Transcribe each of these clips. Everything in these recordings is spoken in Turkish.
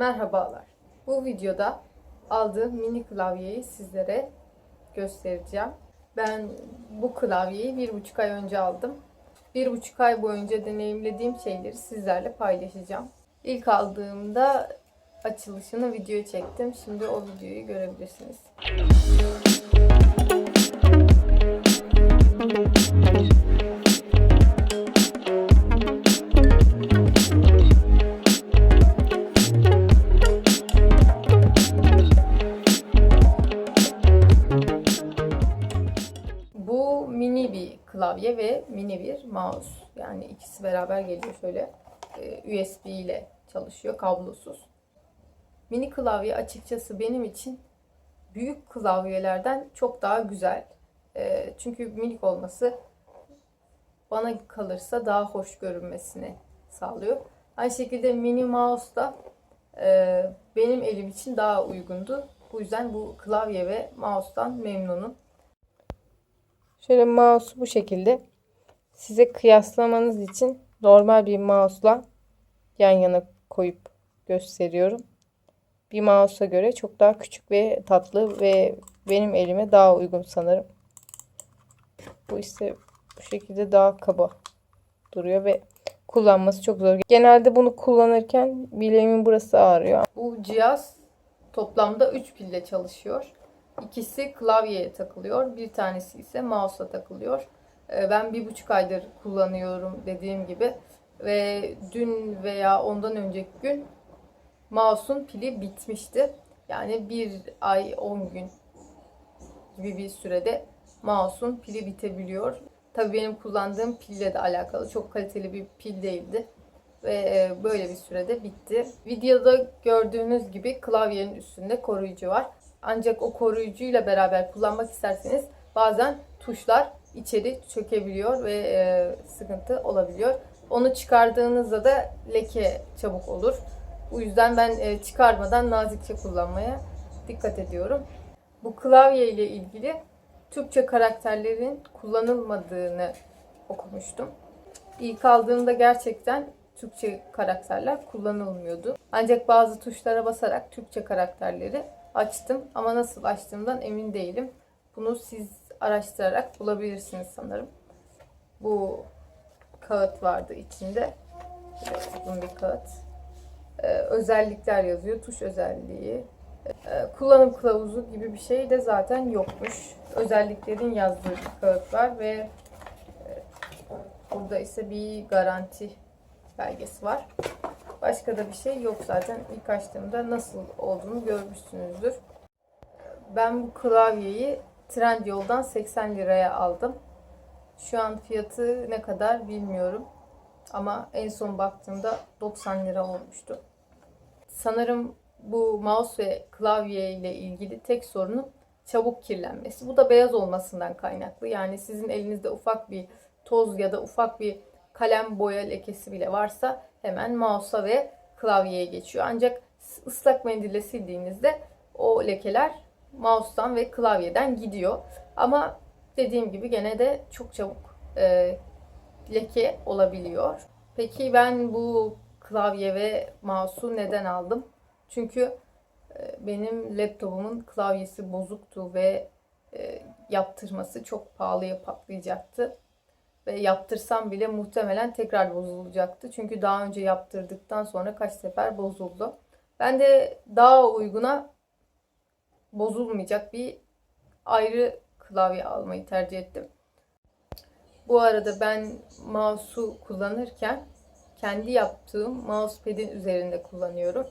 Merhabalar. Bu videoda aldığım mini klavyeyi sizlere göstereceğim. Ben bu klavyeyi bir buçuk ay önce aldım. Bir buçuk ay boyunca deneyimlediğim şeyleri sizlerle paylaşacağım. İlk aldığımda açılışını video çektim. Şimdi o videoyu görebilirsiniz. Klavye ve mini bir mouse. Yani ikisi beraber geliyor şöyle. Ee, USB ile çalışıyor, kablosuz. Mini klavye açıkçası benim için büyük klavyelerden çok daha güzel. Ee, çünkü minik olması bana kalırsa daha hoş görünmesini sağlıyor. Aynı şekilde mini mouse da e, benim elim için daha uygundu. Bu yüzden bu klavye ve mouse'tan memnunum. Şöyle mouse'u bu şekilde size kıyaslamanız için normal bir mouse'la yan yana koyup gösteriyorum. Bir mouse'a göre çok daha küçük ve tatlı ve benim elime daha uygun sanırım. Bu ise bu şekilde daha kaba duruyor ve kullanması çok zor. Genelde bunu kullanırken bileğimin burası ağrıyor. Bu cihaz toplamda 3 pille çalışıyor. İkisi klavyeye takılıyor. Bir tanesi ise mouse'a takılıyor. Ee, Ben bir buçuk aydır kullanıyorum dediğim gibi. Ve dün veya ondan önceki gün mouse'un pili bitmişti. Yani bir ay 10 gün gibi bir sürede mouse'un pili bitebiliyor. Tabii benim kullandığım pille de alakalı. Çok kaliteli bir pil değildi. Ve e, böyle bir sürede bitti. Videoda gördüğünüz gibi klavyenin üstünde koruyucu var. Ancak o koruyucuyla beraber kullanmak isterseniz bazen tuşlar içeri çökebiliyor ve e, sıkıntı olabiliyor. Onu çıkardığınızda da leke çabuk olur. Bu yüzden ben e, çıkarmadan nazikçe kullanmaya dikkat ediyorum. Bu klavye ile ilgili Türkçe karakterlerin kullanılmadığını okumuştum. İlk aldığımda gerçekten Türkçe karakterler kullanılmıyordu. Ancak bazı tuşlara basarak Türkçe karakterleri açtım ama nasıl açtığımdan emin değilim. Bunu siz araştırarak bulabilirsiniz sanırım. Bu kağıt vardı içinde. Uzun bir kağıt. Ee, özellikler yazıyor. Tuş özelliği. Ee, kullanım kılavuzu gibi bir şey de zaten yokmuş. Özelliklerin yazdığı kağıt var ve e, burada ise bir garanti belgesi var. Başka da bir şey yok zaten. İlk açtığımda nasıl olduğunu görmüşsünüzdür. Ben bu klavyeyi Trendyol'dan 80 liraya aldım. Şu an fiyatı ne kadar bilmiyorum. Ama en son baktığımda 90 lira olmuştu. Sanırım bu mouse ve klavye ile ilgili tek sorunu çabuk kirlenmesi. Bu da beyaz olmasından kaynaklı. Yani sizin elinizde ufak bir toz ya da ufak bir kalem boya lekesi bile varsa hemen mouse'a ve klavyeye geçiyor. Ancak ıslak mendille sildiğinizde o lekeler mouse'tan ve klavyeden gidiyor. Ama dediğim gibi gene de çok çabuk e, leke olabiliyor. Peki ben bu klavye ve mouse'u neden aldım? Çünkü e, benim laptopumun klavyesi bozuktu ve e, yaptırması çok pahalıya patlayacaktı. Ve yaptırsam bile muhtemelen tekrar bozulacaktı. Çünkü daha önce yaptırdıktan sonra kaç sefer bozuldu. Ben de daha uyguna bozulmayacak bir ayrı klavye almayı tercih ettim. Bu arada ben mouse'u kullanırken kendi yaptığım mousepad'in üzerinde kullanıyorum.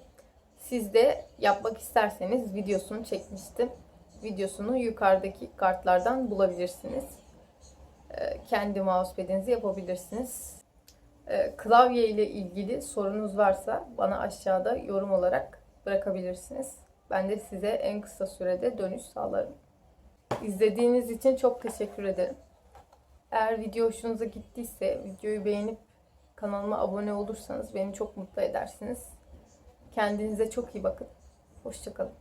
Siz de yapmak isterseniz videosunu çekmiştim. Videosunu yukarıdaki kartlardan bulabilirsiniz. Ee, Kendi mousepad'inizi yapabilirsiniz. Ee, Klavye ile ilgili sorunuz varsa bana aşağıda yorum olarak bırakabilirsiniz. Ben de size en kısa sürede dönüş sağlarım. İzlediğiniz için çok teşekkür ederim. Eğer video hoşunuza gittiyse videoyu beğenip kanalıma abone olursanız beni çok mutlu edersiniz. Kendinize çok iyi bakın. Hoşçakalın.